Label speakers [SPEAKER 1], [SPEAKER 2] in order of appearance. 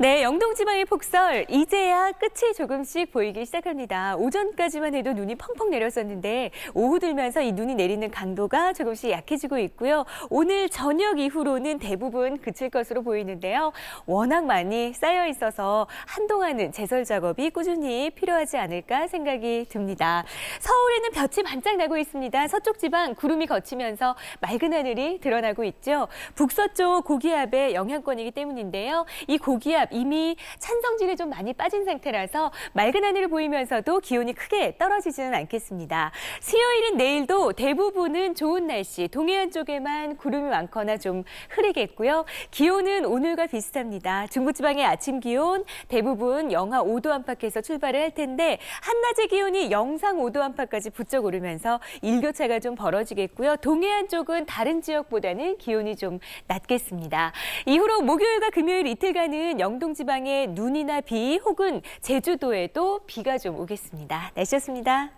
[SPEAKER 1] 네, 영동지방의 폭설 이제야 끝이 조금씩 보이기 시작합니다. 오전까지만 해도 눈이 펑펑 내렸었는데 오후 들면서 이 눈이 내리는 강도가 조금씩 약해지고 있고요. 오늘 저녁 이후로는 대부분 그칠 것으로 보이는데요. 워낙 많이 쌓여 있어서 한동안은 제설 작업이 꾸준히 필요하지 않을까 생각이 듭니다. 서울에는 볕이 반짝 나고 있습니다. 서쪽 지방 구름이 걷히면서 맑은 하늘이 드러나고 있죠. 북서쪽 고기압의 영향권이기 때문인데요. 이 고기압 이미 찬성질이 좀 많이 빠진 상태라서 맑은 하늘을 보이면서도 기온이 크게 떨어지지는 않겠습니다. 수요일인 내일도 대부분은 좋은 날씨, 동해안 쪽에만 구름이 많거나 좀 흐리겠고요. 기온은 오늘과 비슷합니다. 중부지방의 아침 기온 대부분 영하 5도 안팎에서 출발을 할 텐데 한낮의 기온이 영상 5도 안팎까지 부쩍 오르면서 일교차가 좀 벌어지겠고요. 동해안 쪽은 다른 지역보다는 기온이 좀 낮겠습니다. 이후로 목요일과 금요일 이틀간은 영동 지방에 눈이나 비 혹은 제주도에도 비가 좀 오겠습니다. 날씨였습니다.